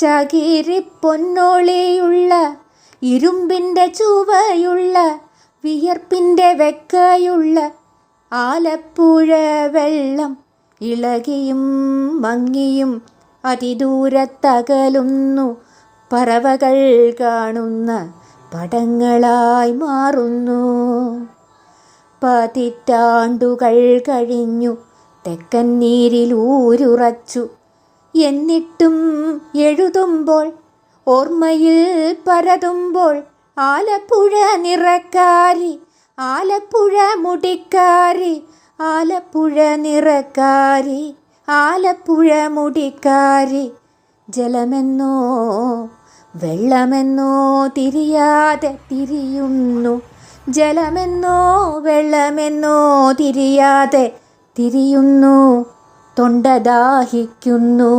ചകിരി പൊന്നോളിയുള്ള ഇരുമ്പിന്റെ ചുവയുള്ള വിയർപ്പിന്റെ വെക്കയുള്ള ആലപ്പുഴ വെള്ളം ഇളകിയും മങ്ങിയും അതിദൂരത്തകലുന്നു പറവകൾ കാണുന്ന പടങ്ങളായി മാറുന്നു. പതിറ്റാണ്ടുകൾ കഴിഞ്ഞു തെക്കൻ നീരിൽ ഊരുറച്ചു എന്നിട്ടും എഴുതുമ്പോൾ ഓർമ്മയിൽ പരതുമ്പോൾ ആലപ്പുഴ നിറക്കാരി ആലപ്പുഴ മുടിക്കാരി ആലപ്പുഴ നിറക്കാരി ആലപ്പുഴ മുടിക്കാരി. ജലമെന്നോ വെള്ളമെന്നോ തിരിയാതെ തിരിയുന്നു. ജലമെന്നോ വെള്ളമെന്നോ തിരിയാതെ തിരിയുന്നു. തൊണ്ട ദാഹിക്കുന്നു